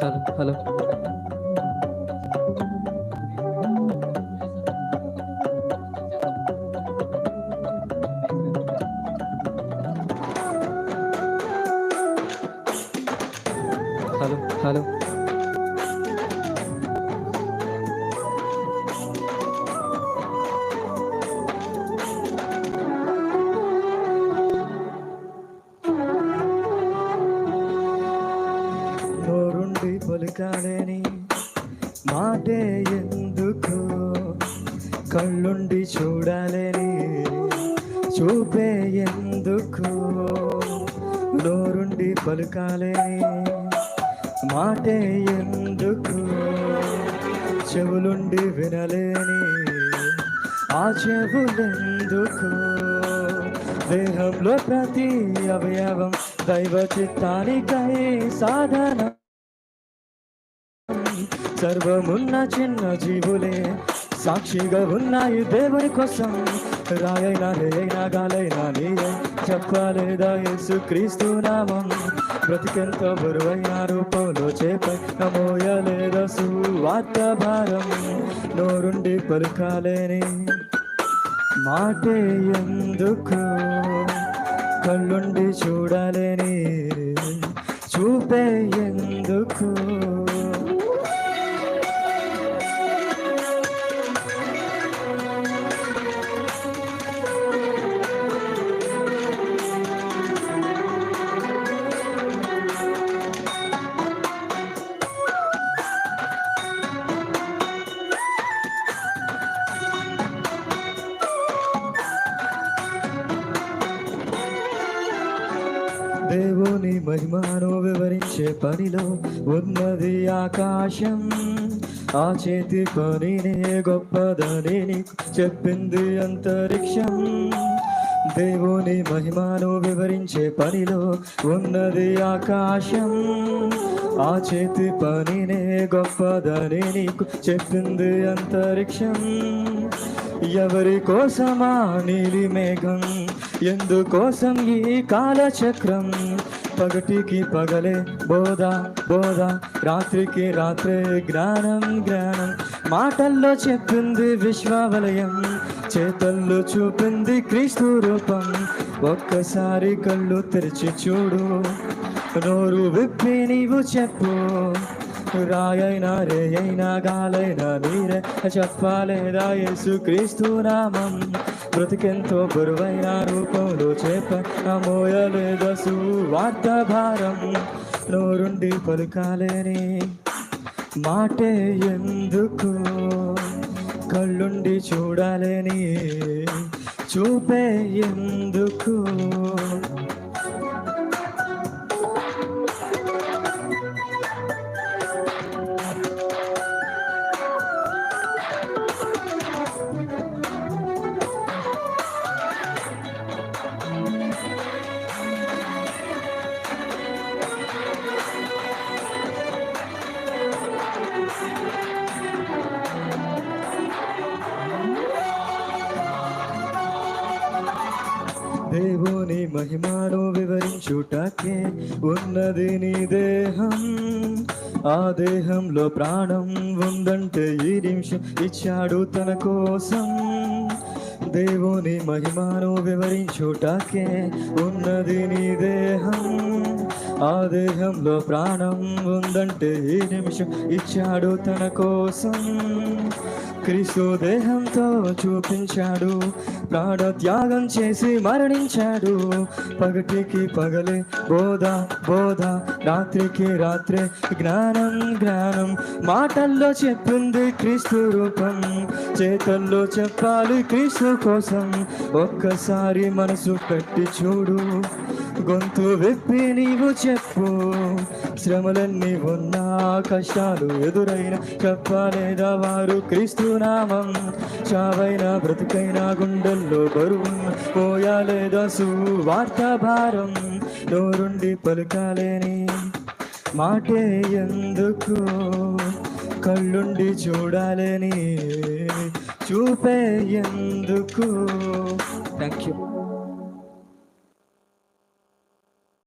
चालू hello hello hello నోరుండి పలుకాలేని మాటే ఎందుకు కళ్ళుండి చూడాలని చూపే ఎందుకు నోరుండి పలుకాలేని మాటే ఎందుకు చెవులుండి వినలేని ఆ చెవులెందుకు? దేహంలో ప్రతి అవయవం దైవ చిత్తానికై సాధన సర్వమున్న చిన్న జీవులే. సాక్షిగా ఉన్నాయి దేవుని కోసం. రాయైనా రేయైనా గాలైనా నీయే చెప్పాలేదా యేసు క్రీస్తు నామం? బ్రతికెంత బరువైన రూపంలో చేపై నమోయలేదా సువార్త భారం? నోరుండి పలుకాలేని మాటే ఎందుకు? కళ్ళుండి చూడలేని చూపే ఎందుకు? మహిమను వివరించే పనిలో ఉన్నది ఆకాశం. ఆ చేతి పనినే గొప్పదని చెప్పింది అంతరిక్షం. దేవుని మహిమను వివరించే పనిలో ఉన్నది ఆకాశం. ఆ చేతి పనినే గొప్పదని నీకు చెప్పింది అంతరిక్షం. ఎవరి కోసమా నీలి మేఘం? ఎందుకోసం ఈ కాలచక్రం? పగటికి పగలే బోధ బోధ. రాత్రికి రాత్రే జ్ఞానం జ్ఞానం. మాటల్లో చెప్పింది విశ్వవలయం చేతల్లో చూపింది క్రీస్తు రూపం. ఒక్కసారి కళ్ళు తెరిచి చూడు నోరు విప్పి నీవు చెప్పు. రాయైనా రేయైనా గాలైనా నీరే చెప్పాలేదా యేసు క్రీస్తు నామం? బ్రతికెంతో గురువైన రూపంలో చేప నమోయలేదా సువార్త భారం నోరుండి పలుకాలేని మాటే ఎందుకు? కళ్ళుండి చూడాలని చూపే ఎందుకు? దేవుని మహిమను వివరించుటకే ఉన్నది నీ దేహం. ఆ దేహంలో ప్రాణం ఉందంటే ఈ నిమిషం ఇచ్చాడు తన కోసం. దేవుని మహిమను వివరించుటకే ఉన్నది నీ దేహం. ఆ దేహంలో ప్రాణం ఉందంటే ఈ నిమిషం ఇచ్చాడు తన కోసం. క్రీస్తు దేహంతో చూపించాడు ప్రాణ త్యాగం చేసి మరణించాడు. పగటికి పగలే బోధ బోధ రాత్రికి రాత్రే జ్ఞానం జ్ఞానం. మాటల్లో చెప్పింది క్రీస్తు రూపం చేతల్లో చెప్పాలి క్రీస్తు కోసం ఒక్కసారి మనసు పెట్టి చూడు. గొంతు విప్పి నీవు చెప్పు. శ్రమలన్నీ ఉన్నా కష్టాలు ఎదురైన చెప్పలేదా వారు క్రీస్తునామం చావైనా బ్రతుకైనా గుండెల్లో బరువు పోయాలేదా సువార్త భారం? నోరుండి పలకాలేని మాటే ఎందుకు? కళ్ళుండి చూడాలని చూపే ఎందుకు? Thank you